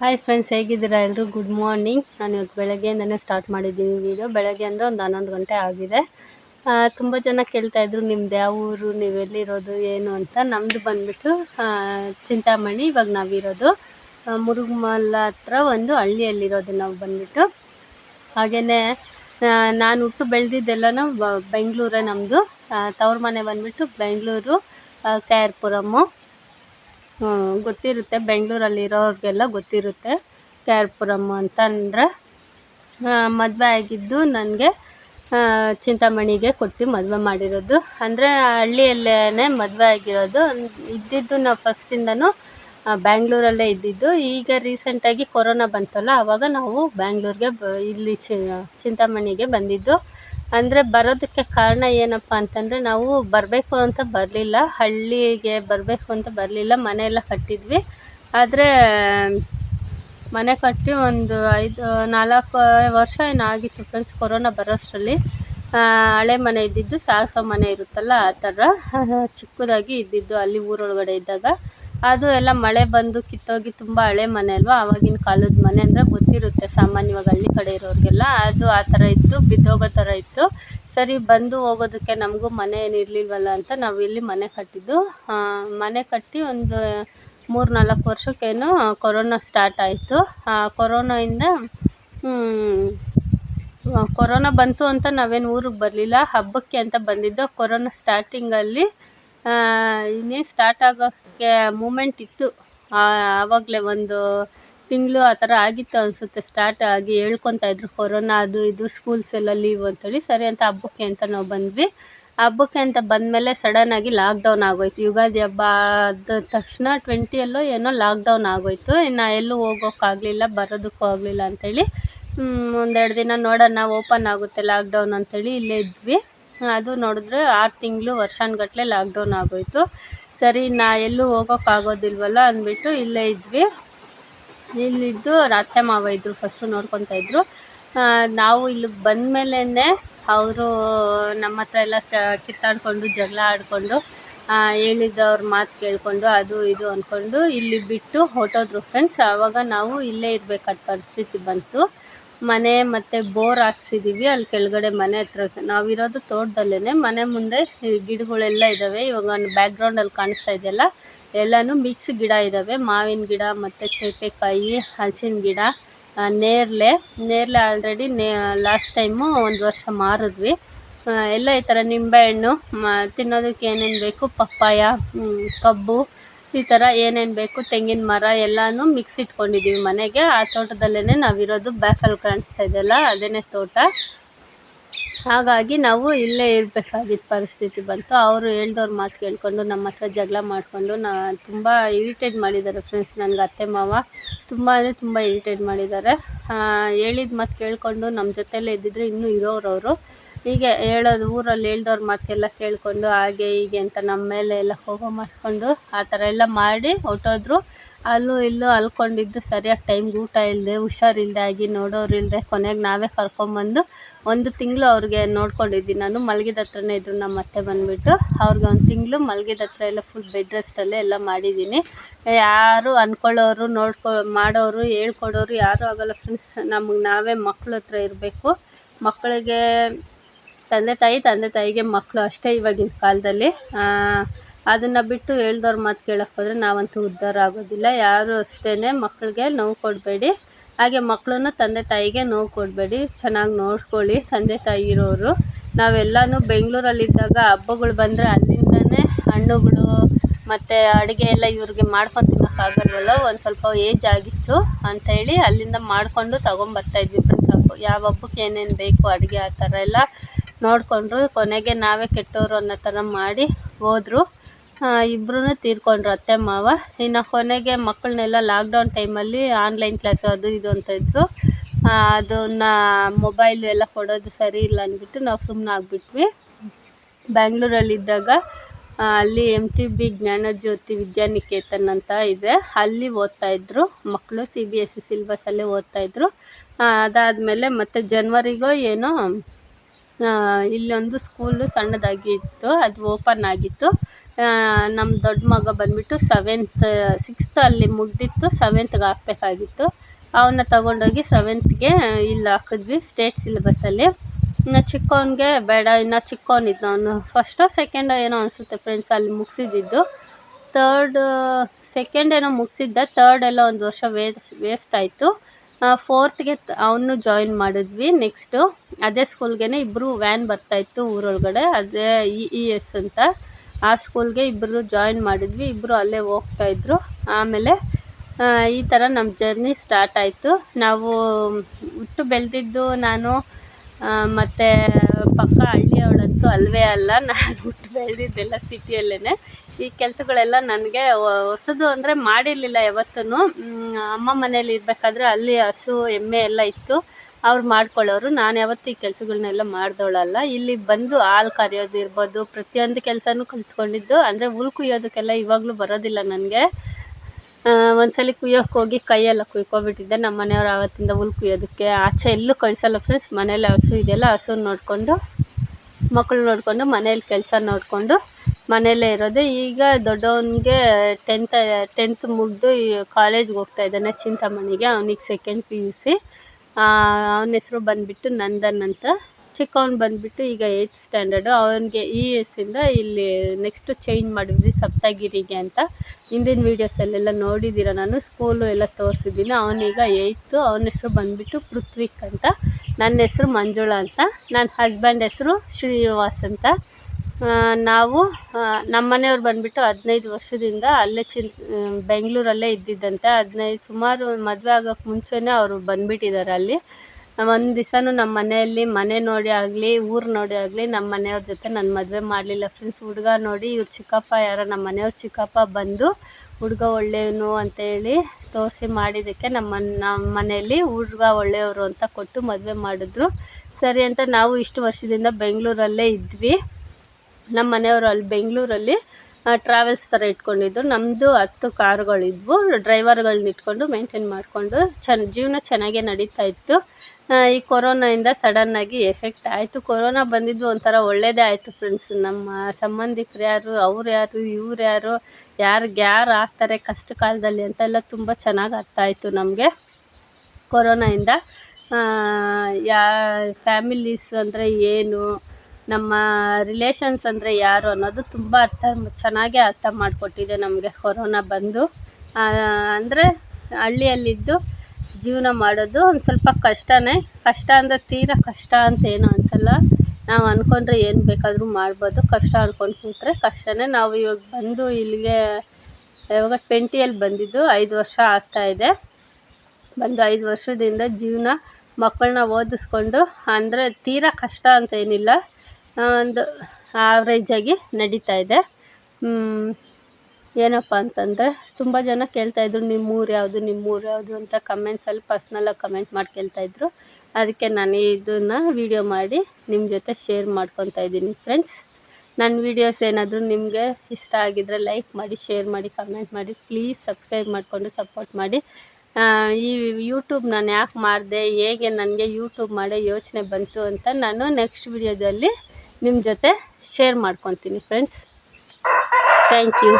Hi friends ಹೇಗಿದ್ದೀರಾ? ಎಲ್ಲರೂ good morning ನಾನು ಇವತ್ತು ಬೆಳಗ್ಗೆಯಿಂದನೇ ಸ್ಟಾರ್ಟ್ ಮಾಡಿದ್ದೀನಿ ವೀಡಿಯೋ ಬೆಳಗ್ಗೆ ಅಂದರೆ ಒಂದು ಹನ್ನೊಂದು ಗಂಟೆ ಆಗಿದೆ. ತುಂಬ ಜನ ಕೇಳ್ತಾಯಿದ್ರು ನಿಮ್ದು ಯಾವ ಊರು? ನೀವು ಎಲ್ಲಿರೋದು? ಏನು? ಅಂತ. ನಮ್ಮದು ಬಂದುಬಿಟ್ಟು ಚಿಂತಾಮಣಿ. ಇವಾಗ ನಾವಿರೋದು ಮುರುಗಮಲ್ಲ ಹತ್ರ ಒಂದು ಹಳ್ಳಿಯಲ್ಲಿರೋದು ನಾವು ಬಂದುಬಿಟ್ಟು. ಹಾಗೆಯೇ ನಾನು ಹುಟ್ಟು ಬೆಳೆದಿದ್ದೆಲ್ಲನೂ ಬೆಂಗಳೂರೇ ನಮ್ಮದು ತವ್ರ ಮನೆ ಬಂದುಬಿಟ್ಟು ಬೆಂಗಳೂರು ಕೆ ಆರ್ ಪುರಮ್ಮು ಗೊತ್ತಿರುತ್ತೆ. ಬೆಂಗಳೂರಲ್ಲಿರೋರಿಗೆಲ್ಲ ಗೊತ್ತಿರುತ್ತೆ. ಕೆ ಆರ್ ಪುರಮ್ ಅಂತ ಅಂದರೆ ಮದುವೆ ಆಗಿದ್ದು ನನಗೆ ಚಿಂತಾಮಣಿಗೆ ಕೊಟ್ಟು ಮದುವೆ ಮಾಡಿರೋದು. ಅಂದರೆ ಹಳ್ಳಿಯಲ್ಲೇ ಮದುವೆ ಆಗಿರೋದು. ಇದ್ದಿದ್ದು ನಾವು ಫಸ್ಟಿಂದನೂ ಬ್ಯಾಂಗ್ಳೂರಲ್ಲೇ ಇದ್ದಿದ್ದು. ಈಗ ರೀಸೆಂಟಾಗಿ ಕೊರೋನಾ ಬಂತಲ್ಲ ಆವಾಗ ನಾವು ಬ್ಯಾಂಗ್ಳೂರಿಗೆ ಇಲ್ಲಿ ಚಿಂತಾಮಣಿಗೆ ಬಂದಿದ್ದು. ಅಂದರೆ ಬರೋದಕ್ಕೆ ಕಾರಣ ಏನಪ್ಪ ಅಂತಂದರೆ ನಾವು ಬರಬೇಕು ಅಂತ ಬರಲಿಲ್ಲ, ಹಳ್ಳಿಗೆ ಬರಬೇಕು ಅಂತ ಬರಲಿಲ್ಲ ಮನೆಯೆಲ್ಲ ಕಟ್ಟಿದ್ವಿ. ಆದರೆ, ಮನೆ ಕಟ್ಟಿ ಒಂದು ಐದು, ನಾಲ್ಕು ವರ್ಷ ಏನಾಗಿತ್ತು ಫ್ರೆಂಡ್ಸ್ ಕೊರೋನಾ ಬರೋಷ್ಟರಲ್ಲಿ ಹಳೆ ಮನೆ ಇದ್ದಿದ್ದು ಸಾಹಸ ಮನೆ ಇರುತ್ತಲ್ಲ ಆ ಥರ ಚಿಕ್ಕದಾಗಿ ಇದ್ದಿದ್ದು ಅಲ್ಲಿ ಊರೊಳಗಡೆ ಇದ್ದಾಗ. ಅದು ಎಲ್ಲ ಮಳೆ ಬಂದು ಕಿತ್ತೋಗಿ ತುಂಬ ಹಳೆ ಮನೆ ಅಲ್ವಾ? ಆವಾಗಿನ ಕಾಲದ ಮನೆ ಅಂದರೆ ಗೊತ್ತಿರುತ್ತೆ ಸಾಮಾನ್ಯವಾಗಿ ಹಳ್ಳಿ ಕಡೆ ಇರೋರಿಗೆಲ್ಲ. ಅದು ಆ ಥರ ಇತ್ತು, ಬಿದ್ದೋಗೋ ಥರ ಇತ್ತು. ಸರಿ, ಬಂದು ಹೋಗೋದಕ್ಕೆ ನಮಗೂ ಮನೆ ಏನು ಅಂತ ನಾವು ಇಲ್ಲಿ ಮನೆ ಕಟ್ಟಿದ್ದು. ಮನೆ ಕಟ್ಟಿ ಒಂದು ಮೂರು ನಾಲ್ಕು ವರ್ಷಕ್ಕೇನು ಕೊರೋನಾ ಸ್ಟಾರ್ಟ್ ಆಯಿತು. ಆ, ಕೊರೋನಾಯಿಂದ ಕೊರೋನಾ ಬಂತು ಅಂತ ನಾವೇನು ಊರಿಗೆ ಬರಲಿಲ್ಲ. ಹಬ್ಬಕ್ಕೆ ಅಂತ ಬಂದಿದ್ದು. ಕೊರೋನಾ ಸ್ಟಾರ್ಟಿಂಗಲ್ಲಿ ಇನ್ನೇನು ಸ್ಟಾರ್ಟ್ ಆಗೋಕ್ಕೆ ಮೂಮೆಂಟ್ ಇತ್ತು. ಆವಾಗಲೇ ಒಂದು ತಿಂಗಳು ಆ ಥರ ಆಗಿತ್ತು ಅನಿಸುತ್ತೆ. ಸ್ಟಾರ್ಟ್ ಆಗಿ ಹೇಳ್ಕೊತಾ ಇದ್ರು, ಕೊರೋನಾ ಅದು ಇದು ಸ್ಕೂಲ್ಸ್ ಎಲ್ಲ ಲೀವ್ ಅಂತೇಳಿ ಸರಿ ಅಂತ ಹಬ್ಬಕ್ಕೆ ಅಂತ ನಾವು ಬಂದ್ವಿ. ಹಬ್ಬಕ್ಕೆ ಅಂತ ಬಂದಮೇಲೆ ಸಡನ್ನಾಗಿ ಲಾಕ್ಡೌನ್ ಆಗೋಯ್ತು. ಯುಗಾದಿ ಹಬ್ಬ ಆದ ತಕ್ಷಣ ಟ್ವೆಂಟಿಯಲ್ಲೋ ಏನೋ ಲಾಕ್ಡೌನ್ ಆಗೋಯ್ತು. ಇನ್ನು ಎಲ್ಲೂ ಹೋಗೋಕ್ಕಾಗಲಿಲ್ಲ, ಬರೋದಕ್ಕೂ ಆಗಲಿಲ್ಲ ಅಂಥೇಳಿ ಒಂದೆರಡು ದಿನ ನೋಡೋಣ ಓಪನ್ ಆಗುತ್ತೆ ಲಾಕ್ಡೌನ್ ಅಂಥೇಳಿ ಇಲ್ಲೇ ಇದ್ವಿ. ಅದು ನೋಡಿದ್ರೆ ಆರು ತಿಂಗಳು ವರ್ಷಾನುಗಟ್ಲೆ ಲಾಕ್ಡೌನ್ ಆಗೋಯಿತು. ಸರಿ, ನಾ ಎಲ್ಲೂ ಹೋಗೋಕ್ಕಾಗೋದಿಲ್ವಲ್ಲ ಅಂದ್ಬಿಟ್ಟು ಇಲ್ಲೇ ಇದ್ವಿ. ಇಲ್ಲಿದ್ದು ಅತ್ತೆ ಮಾವ ಇದ್ದರು ಫಸ್ಟು ನೋಡ್ಕೊತಾ ಇದ್ದರು ನಾವು ಇಲ್ಲಿಗೆ ಬಂದಮೇಲೇ ಅವರು ನಮ್ಮ ಹತ್ರ ಎಲ್ಲ ಕಿತ್ತಾಡಿಕೊಂಡು, ಜಗಳ ಆಡಿಕೊಂಡು ಹೇಳಿದ್ದವ್ರ ಮಾತು ಕೇಳಿಕೊಂಡು, ಅದು ಇದು ಅಂದ್ಕೊಂಡು ಇಲ್ಲಿ ಬಿಟ್ಟು ಹೊರಟೋದ್ರು ಫ್ರೆಂಡ್ಸ್ ಆವಾಗ ನಾವು ಇಲ್ಲೇ ಇರಬೇಕಾದ ಪರಿಸ್ಥಿತಿ ಬಂತು. ಮನೆ ಮತ್ತು ಬೋರ್ ಹಾಕ್ಸಿದ್ದೀವಿ ಅಲ್ಲಿ ಕೆಳಗಡೆ ಮನೆ ಹತ್ರ ನಾವಿರೋದು ತೋಟದಲ್ಲೇ ಮನೆ ಮುಂದೆ ಗಿಡಗಳೆಲ್ಲ ಇದ್ದಾವೆ ಇವಾಗ ಒಂದು ಬ್ಯಾಕ್ಗ್ರೌಂಡಲ್ಲಿ ಕಾಣಿಸ್ತಾ ಇದೆಯಲ್ಲ? ಎಲ್ಲನೂ ಮಿಕ್ಸ್ ಗಿಡ ಇದ್ದಾವೆ ಮಾವಿನ ಗಿಡ ಮತ್ತು ಸೀತೆಕಾಯಿ ಹಲಸಿನ ಗಿಡ ನೇರಳೆ ನೇರಳೆ ಆಲ್ರೆಡಿ ನೇ ಲಾಸ್ಟ್ ಟೈಮು ಒಂದು ವರ್ಷ ಮಾರಿದ್ವಿ. ಎಲ್ಲ ಈ ಥರ ನಿಂಬೆಹಣ್ಣು, ಮ, ತಿನ್ನೋದಕ್ಕೆ ಏನೇನು ಬೇಕು? ಪಪ್ಪಾಯ ಕಬ್ಬು ಈ ಥರ ಏನೇನು ಬೇಕು, ತೆಂಗಿನ ಮರ ಎಲ್ಲನೂ ಮಿಕ್ಸ್ ಇಟ್ಕೊಂಡಿದ್ದೀವಿ ಮನೆಗೆ. ಆ ತೋಟದಲ್ಲೇ ನಾವಿರೋದು ಬ್ಯಾಕಲ್ಲಿ ಕಾಣಿಸ್ತಾ ಇದೆಯಲ್ಲ ಅದೇ ತೋಟ. ಹಾಗಾಗಿ ನಾವು ಇಲ್ಲೇ ಇರಬೇಕಾಗಿದ್ದ ಪರಿಸ್ಥಿತಿ ಬಂತು. ಅವರು ಹೇಳ್ದವ್ರ ಮಾತು ಕೇಳಿಕೊಂಡು ನಮ್ಮ ಹತ್ರ ಜಗಳ ಮಾಡಿಕೊಂಡು ನಾ ತುಂಬ ಇರಿಟೇಟ್ ಮಾಡಿದ್ದಾರೆ ಫ್ರೆಂಡ್ಸ್ ನನಗೆ ಅತ್ತೆ, ಮಾವ. ತುಂಬ ಅಂದರೆ ತುಂಬ ಇರಿಟೇಟ್ ಮಾಡಿದ್ದಾರೆ. ಹೇಳಿದ ಮಾತು ಕೇಳಿಕೊಂಡು ನಮ್ಮ ಜೊತೆಯಲ್ಲೇ ಇದ್ದಿದ್ರೆ ಇನ್ನೂ ಇರೋರು ಅವರು ಹೀಗೆ ಹೇಳೋದು ಊರಲ್ಲಿ ಹೇಳ್ದವ್ರ ಮಾತೆಲ್ಲ ಕೇಳಿಕೊಂಡು ಹಾಗೆ ಹೀಗೆ ಅಂತ ನಮ್ಮ ಮೇಲೆ ಎಲ್ಲ ಕೋಪ ಮಾಡಿಕೊಂಡು ಆ ಥರ ಎಲ್ಲ ಮಾಡಿ ಹೊರ್ಟೋದ್ರು. ಅಲ್ಲೂ ಇಲ್ಲೂ ಅಲ್ಕೊಂಡಿದ್ದು ಸರಿಯಾಗಿ ಟೈಮ್ಗೆ ಊಟ ಇಲ್ಲದೆ ಹುಷಾರಿಲ್ಲದೆ ಆಗಿ ನೋಡೋರು ಇಲ್ಲದೆ ಕೊನೆಗೆ ನಾವೇ ಕರ್ಕೊಂಬಂದು ಒಂದು ತಿಂಗಳು ಅವ್ರಿಗೆ ನೋಡ್ಕೊಂಡಿದ್ದೀನಿ ನಾನು. ಮಲಗಿದ ಹತ್ರನೇ ಇದ್ದರು ನಮ್ಮ ಅತ್ತೆ ಬಂದುಬಿಟ್ಟು. ಅವ್ರಿಗೆ ಒಂದು ತಿಂಗಳು ಮಲಗಿದ ಹತ್ರ ಎಲ್ಲ ಫುಲ್ ಬೆಡ್ ರೆಸ್ಟಲ್ಲೇ ಎಲ್ಲ ಮಾಡಿದ್ದೀನಿ. ಯಾರು ಅಂದ್ಕೊಳ್ಳೋರು ನೋಡ್ಕೊ, ಮಾಡೋರು, ಹೇಳ್ಕೊಡೋರು ಯಾರೂ ಆಗೋಲ್ಲ ಫ್ರೆಂಡ್ಸ್ ನಮಗೆ ನಾವೇ ಮಕ್ಳ ಹತ್ರ ಇರಬೇಕು. ಮಕ್ಕಳಿಗೆ ತಂದೆ ತಾಯಿ, ತಂದೆ ತಾಯಿಗೆ ಮಕ್ಕಳು ಅಷ್ಟೇ ಇವಾಗಿನ ಕಾಲದಲ್ಲಿ. ಅದನ್ನು ಬಿಟ್ಟು ಹೇಳ್ದವ್ರ ಮಾತು ಕೇಳೋಕ್ಕೆ ಹೋದರೆ ನಾವಂತೂ ಉದ್ಧಾರ ಆಗೋದಿಲ್ಲ. ಯಾರು ಅಷ್ಟೇ ಮಕ್ಕಳಿಗೆ ನೋವು ಕೊಡಬೇಡಿ. ಹಾಗೆ ಮಕ್ಕಳನ್ನು ತಂದೆ ತಾಯಿಗೆ ನೋವು ಕೊಡಬೇಡಿ. ಚೆನ್ನಾಗಿ ನೋಡ್ಕೊಳ್ಳಿ. ತಂದೆ ತಾಯಿ ಇರೋರು. ನಾವೆಲ್ಲನೂ ಬೆಂಗಳೂರಲ್ಲಿದ್ದಾಗ ಹಬ್ಬಗಳು ಬಂದರೆ ಅಲ್ಲಿಂದನೇ ಹಣ್ಣುಗಳು ಮತ್ತು ಅಡುಗೆ ಎಲ್ಲ ಇವ್ರಿಗೆ ಮಾಡ್ಕೊಂಡು ತಿನ್ನೋಕ್ಕಾಗಲ್ವಲ್ಲ ಒಂದು ಸ್ವಲ್ಪ ಏಜ್ ಆಗಿತ್ತು ಅಂತ ಹೇಳಿ ಅಲ್ಲಿಂದ ಮಾಡಿಕೊಂಡು ತಗೊಂಬರ್ತಾಯಿದ್ವಿ ಫ್ರೆಂಡ್ಸ್ ಹಬ್ಬ ಯಾವ ಹಬ್ಬಕ್ಕೆ ಏನೇನು ಬೇಕು, ಅಡುಗೆ ಆ ಥರ ಎಲ್ಲ ನೋಡಿಕೊಂಡ್ರು ಕೊನೆಗೆ ನಾವೇ ಕೆಟ್ಟವರು ಅನ್ನೋ ಥರ ಮಾಡಿ ಹೋದ್ರು. ಇಬ್ಬರೂ ತೀರ್ಕೊಂಡ್ರು ಅತ್ತೆ, ಮಾವ. ಇನ್ನು ಕೊನೆಗೆ ಮಕ್ಕಳನ್ನೆಲ್ಲ ಲಾಕ್ಡೌನ್ ಟೈಮಲ್ಲಿ ಆನ್ಲೈನ್ ಕ್ಲಾಸು ಅದು ಇದು ಅಂತ ಇದ್ದರು ಅದನ್ನು ಮೊಬೈಲು ಎಲ್ಲ ಕೊಡೋದು ಸರಿ ಇಲ್ಲ ಅಂದ್ಬಿಟ್ಟು ನಾವು ಸುಮ್ಮನೆ ಆಗಿಬಿಟ್ವಿ. ಬ್ಯಾಂಗ್ಳೂರಲ್ಲಿದ್ದಾಗ ಅಲ್ಲಿ M T B Jnanajyoti Vidyaniketan ಅಂತ ಇದೆ. ಅಲ್ಲಿ ಓದ್ತಾಯಿದ್ರು ಮಕ್ಕಳು ಸಿ ಬಿ ಎಸ್ ಸಿ ಸಿಲ್ಬಸಲ್ಲೇ ಓದ್ತಾಯಿದ್ರು ಅದಾದಮೇಲೆ ಮತ್ತು ಜನ್ವರಿಗೋ ಏನೋ ಇಲ್ಲೊಂದು ಸ್ಕೂಲು ಸಣ್ಣದಾಗಿ ಇತ್ತು, ಅದು ಓಪನ್ ಆಗಿತ್ತು. ನಮ್ಮ ದೊಡ್ಡ ಮಗ ಬಂದುಬಿಟ್ಟು ಸೆವೆಂತ್ ಸಿಕ್ಸ್ತ್ ಅಲ್ಲಿ ಮುಗ್ದಿತ್ತು ಸೆವೆಂತ್ಗೆ ಹಾಕ್ಬೇಕಾಗಿತ್ತು. ಅವನ್ನ ತಗೊಂಡೋಗಿ ಸೆವೆಂತ್ಗೆ ಇಲ್ಲಿ ಹಾಕಿದ್ವಿ ಸ್ಟೇಟ್ ಸಿಲೆಬಸ್ಸಲ್ಲಿ ಇನ್ನು ಚಿಕ್ಕವನಿಗೆ ಬೇಡ, ಇನ್ನು ಚಿಕ್ಕವನಿದ್ದು ಅವನು. ಫಸ್ಟೋ ಸೆಕೆಂಡೋ ಏನೋ ಅನಿಸುತ್ತೆ ಫ್ರೆಂಡ್ಸ್ ಅಲ್ಲಿ ಮುಗಿಸಿದ್ದು ತರ್ಡ್ ಸೆಕೆಂಡ್ ಏನೋ ಮುಗಿಸಿದ್ದ ತರ್ಡ್ ಎಲ್ಲ ಒಂದು ವರ್ಷ ವೇಸ್ಟ್ ವೇಸ್ಟ್ ಆಯಿತು. ಫೋರ್ತ್ಗೆ ಅವನು ಜಾಯಿನ್ ಮಾಡಿದ್ವಿ. ನೆಕ್ಸ್ಟು ಅದೇ ಸ್ಕೂಲ್ಗೆ ಇಬ್ಬರು ವ್ಯಾನ್ ಬರ್ತಾಯಿತ್ತು ಊರೊಳಗಡೆ. ಅದೇ ಇ ಇ ಎಸ್ ಅಂತ. ಆ ಸ್ಕೂಲ್ಗೆ ಇಬ್ಬರು ಜಾಯಿನ್ ಮಾಡಿದ್ವಿ. ಇಬ್ಬರು ಅಲ್ಲೇ ಹೋಗ್ತಾಯಿದ್ರು ಆಮೇಲೆ ಈ ಥರ ನಮ್ಮ ಜರ್ನಿ ಸ್ಟಾರ್ಟ್ ಆಯಿತು. ನಾವು ಹುಟ್ಟು ಬೆಳೆದಿದ್ದು ನಾನು ಮತ್ತು ಪಕ್ಕ ಹಳ್ಳಿಯವಳಂತೂ ಅಲ್ಲವೇ ಅಲ್ಲ. ನಾನು ಹುಟ್ಟು ಬೆಳೆದಿದ್ದೆಲ್ಲ ಸಿಟಿಯಲ್ಲೇ ಈ ಕೆಲಸಗಳೆಲ್ಲ ನನಗೆ ಹೊಸದು ಅಂದರೆ ಮಾಡಿರಲಿಲ್ಲ ಯಾವತ್ತೂ ಅಮ್ಮ ಮನೇಲಿ ಇರಬೇಕಾದ್ರೆ ಅಲ್ಲಿ ಹಸು, ಎಮ್ಮೆ ಎಲ್ಲ ಇತ್ತು. ಅವ್ರು ಮಾಡ್ಕೊಳ್ಳೋರು. ನಾನು ಯಾವತ್ತೂ ಈ ಕೆಲಸಗಳನ್ನೆಲ್ಲ ಮಾಡಿದವಳಲ್ಲ. ಇಲ್ಲಿ ಬಂದು ಹಾಲು ಕರೆಯೋದು ಇರ್ಬೋದು, ಪ್ರತಿಯೊಂದು ಕೆಲಸನೂ ಕಲ್ತ್ಕೊಂಡಿದ್ದು. ಅಂದರೆ ಹುಲ್ ಕುಯ್ಯೋದಕ್ಕೆಲ್ಲ ಇವಾಗಲೂ ಬರೋದಿಲ್ಲ ನನಗೆ. ಒಂದ್ಸಲಿ ಕುಯ್ಯೋಕ್ಕೆ ಹೋಗಿ ಕೈಯೆಲ್ಲ ಕುಯ್ಕೊಬಿಟ್ಟಿದ್ದೆ. ನಮ್ಮ ಮನೆಯವ್ರು ಆವತ್ತಿಂದ ಹುಲ್ ಕುಯ್ಯೋದಕ್ಕೆ. ಆಚೆ ಎಲ್ಲೂ ಕಳಿಸಲ್ಲ ಫ್ರೆಂಡ್ಸ್ ಮನೇಲಿ ಹಸು ಇದೆಯಲ್ಲ, ಹಸು ನೋಡಿಕೊಂಡು ಮಕ್ಕಳು ನೋಡಿಕೊಂಡು, ಮನೇಲಿ ಕೆಲಸ ನೋಡಿಕೊಂಡು ಮನೆಯಲ್ಲೇ ಇರೋದು. ಈಗ ದೊಡ್ಡವನಿಗೆ ಟೆಂತ್ ಟೆಂತ್ ಮುಗಿದು ಕಾಲೇಜ್ಗೆ ಹೋಗ್ತಾ ಇದ್ದಾನೆ ಚಿಂತಾಮಣಿಗೆ. ಅವ್ನಿಗೆ ಸೆಕೆಂಡ್ ಪಿ ಯು ಸಿ ಅವನ ಹೆಸರು ಬಂದುಬಿಟ್ಟು ನಂದನ್ ಅಂತ. ಚಿಕ್ಕವ್ನು ಬಂದುಬಿಟ್ಟು ಈಗ ಏಯ್ತ್ ಸ್ಟ್ಯಾಂಡರ್ಡು ಅವನಿಗೆ ಇ ಎಸ್ ಇಂದ ಇಲ್ಲಿ ನೆಕ್ಸ್ಟು ಚೇಂಜ್ ಮಾಡಿದ್ವಿ ಸಪ್ತಗಿರಿಗೆ ಅಂತ. ಹಿಂದಿನ ವೀಡಿಯೋಸಲ್ಲೆಲ್ಲ ನೋಡಿದ್ದೀರ ನಾನು. ಸ್ಕೂಲು ಎಲ್ಲ ತೋರಿಸಿದ್ದೀನಿ. ಅವನೀಗ ಏಯ್ತು ಅವನ ಹೆಸ್ರು ಬಂದುಬಿಟ್ಟು ಪೃಥ್ವಿಕ್ ಅಂತ. ನನ್ನ ಹೆಸರು ಮಂಜುಳಾ ಅಂತ. ನನ್ನ ಹಸ್ಬೆಂಡ್ ಹೆಸರು ಶ್ರೀನಿವಾಸ್ ಅಂತ. ನಾವು ನಮ್ಮ ಮನೆಯವ್ರು ಬಂದುಬಿಟ್ಟು ಹದಿನೈದು ವರ್ಷದಿಂದ ಅಲ್ಲೇ ಚಿನ್ ಬೆಂಗಳೂರಲ್ಲೇ ಇದ್ದಿದ್ದಂತೆ. ಹದಿನೈದು, ಸುಮಾರು ಮದುವೆ ಆಗೋಕ್ಕೆ ಮುಂಚೆನೇ ಅವರು ಬಂದುಬಿಟ್ಟಿದ್ದಾರೆ ಅಲ್ಲಿ. ಒಂದು ದಿವಸನೂ ನಮ್ಮ ಮನೆಯಲ್ಲಿ ಮನೆ ನೋಡಿ ಆಗಲಿ, ಊರು ನೋಡಿ ಆಗಲಿ, ನಮ್ಮ ಮನೆಯವ್ರ ಜೊತೆ ನನ್ನ ಮದುವೆ ಮಾಡಲಿಲ್ಲ. ಫ್ರೆಂಡ್ಸ್ ಹುಡುಗ ನೋಡಿ ಇವ್ರ ಚಿಕ್ಕಪ್ಪ ಯಾರೋ, ನಮ್ಮ ಮನೆಯವ್ರ ಚಿಕ್ಕಪ್ಪ ಬಂದು ಹುಡುಗ ಒಳ್ಳೆಯವನು ಅಂತೇಳಿ ತೋರಿಸಿ ಮಾಡಿದ್ದಕ್ಕೆ ನಮ್ಮ ನಮ್ಮ ಮನೆಯಲ್ಲಿ ಹುಡುಗ ಒಳ್ಳೆಯವರು ಅಂತ ಕೊಟ್ಟು ಮದುವೆ ಮಾಡಿದ್ರು. ಸರಿ ಅಂತ ನಾವು ಇಷ್ಟು ವರ್ಷದಿಂದ ಬೆಂಗಳೂರಲ್ಲೇ ಇದ್ವಿ. ನಮ್ಮ ಮನೆಯವರು ಅಲ್ಲಿ ಬೆಂಗಳೂರಲ್ಲಿ ಟ್ರಾವೆಲ್ಸ್ ಥರ ಇಟ್ಕೊಂಡಿದ್ದು. ನಮ್ಮದು ಹತ್ತು ಕಾರುಗಳಿದ್ವು. ಡ್ರೈವರ್ಗಳನ್ನ ಇಟ್ಕೊಂಡು ಮೇಂಟೈನ್ ಮಾಡಿಕೊಂಡು ಚೆನ್ನ ಜೀವನ ಚೆನ್ನಾಗೇ ನಡೀತಾ ಇತ್ತು. ಈ ಕೊರೋನಾಯಿಂದ ಸಡನ್ನಾಗಿ ಎಫೆಕ್ಟ್ ಆಯಿತು. ಕೊರೋನಾ ಬಂದಿದ್ದು ಒಂಥರ ಒಳ್ಳೆಯದೇ ಆಯಿತು ಫ್ರೆಂಡ್ಸ್ ನಮ್ಮ ಸಂಬಂಧಿಕರು ಯಾರು, ಅವ್ರು ಯಾರು, ಇವ್ರು ಯಾರು ಯಾರಿಗೆ ಯಾರು ಆಗ್ತಾರೆ ಕಷ್ಟ ಕಾಲದಲ್ಲಿ ಅಂತೆಲ್ಲ ತುಂಬ ಚೆನ್ನಾಗಿ ಅರ್ಥ ಆಯಿತು ನಮಗೆ. ಕೊರೋನಾಯಿಂದ ಯಾ ಫ್ಯಾಮಿಲೀಸ್ ಅಂದರೆ ಏನು ನಮ್ಮ ರಿಲೇಷನ್ಸ್ ಅಂದರೆ ಯಾರು ಅನ್ನೋದು ತುಂಬ ಅರ್ಥ ಚೆನ್ನಾಗೇ ಅರ್ಥ ಮಾಡಿಕೊಟ್ಟಿದೆ ನಮಗೆ ಕೊರೋನಾ ಬಂದು. ಅಂದರೆ ಹಳ್ಳಿಯಲ್ಲಿದ್ದು ಜೀವನ ಮಾಡೋದು ಒಂದು ಸ್ವಲ್ಪ ಕಷ್ಟನೇ. ಕಷ್ಟ ಅಂದರೆ ತೀರಾ ಕಷ್ಟ ಅಂತ ಏನು ಅನಿಸಲ್ಲ. ನಾವು ಅಂದ್ಕೊಂಡ್ರೆ ಏನು ಬೇಕಾದರೂ ಮಾಡ್ಬೋದು. ಕಷ್ಟ ಅಂದ್ಕೊಂಡು ಕೂತ್ರೆ ಕಷ್ಟನೇ. ನಾವು ಇವಾಗ ಬಂದು ಇಲ್ಲಿಗೆ ಯಾವಾಗ ಟ್ವೆಂಟಿಯಲ್ಲಿ ಬಂದಿದ್ದು ಐದು ವರ್ಷ ಆಗ್ತಾಯಿದೆ ಬಂದು ಐದು ವರ್ಷದಿಂದ ಜೀವನ ಮಕ್ಕಳನ್ನ ಓದಿಸ್ಕೊಂಡು, ಅಂದರೆ ತೀರಾ ಕಷ್ಟ ಅಂತ ಏನಿಲ್ಲ ಒಂದು ಆವ್ರೇಜಾಗಿ ನಡೀತಾ ಇದೆ. ಏನಪ್ಪ ಅಂತಂದರೆ ತುಂಬ ಜನ ಕೇಳ್ತಾಯಿದ್ರು ನಿಮ್ಮ ಊರು ಯಾವುದು ನಿಮ್ಮ ಊರು ಯಾವುದು ಅಂತ ಕಮೆಂಟ್ಸಲ್ಲಿ ಪರ್ಸ್ನಲಾಗಿ ಕಮೆಂಟ್ ಮಾಡಿ ಕೇಳ್ತಾಯಿದ್ರು ಅದಕ್ಕೆ ನಾನು ಇದನ್ನು ವೀಡಿಯೋ ಮಾಡಿ ನಿಮ್ಮ ಜೊತೆ ಶೇರ್ ಮಾಡ್ಕೊತಾ ಇದ್ದೀನಿ ಫ್ರೆಂಡ್ಸ್ ನನ್ನ ವೀಡಿಯೋಸ್ ಏನಾದರೂ ನಿಮಗೆ ಇಷ್ಟ ಆಗಿದ್ರೆ ಲೈಕ್ ಮಾಡಿ ಶೇರ್ ಮಾಡಿ ಕಮೆಂಟ್ ಮಾಡಿ ಪ್ಲೀಸ್ ಸಬ್ಸ್ಕ್ರೈಬ್ ಮಾಡಿಕೊಂಡು ಸಪೋರ್ಟ್ ಮಾಡಿ. ಈ ಯೂಟ್ಯೂಬ್ ನಾನು ಯಾಕೆ ಮಾಡಿದೆ, ಹೇಗೆ ನನಗೆ ಯೂಟ್ಯೂಬ್ ಮಾಡೋ ಯೋಚನೆ ಬಂತು ಅಂತ ನಾನು ನೆಕ್ಸ್ಟ್ ವಿಡಿಯೋದಲ್ಲಿ ನಿಮ್ಮ ಜೊತೆ ಶೇರ್ ಮಾಡ್ಕೊತೀನಿ ಫ್ರೆಂಡ್ಸ್ ಥ್ಯಾಂಕ್ ಯು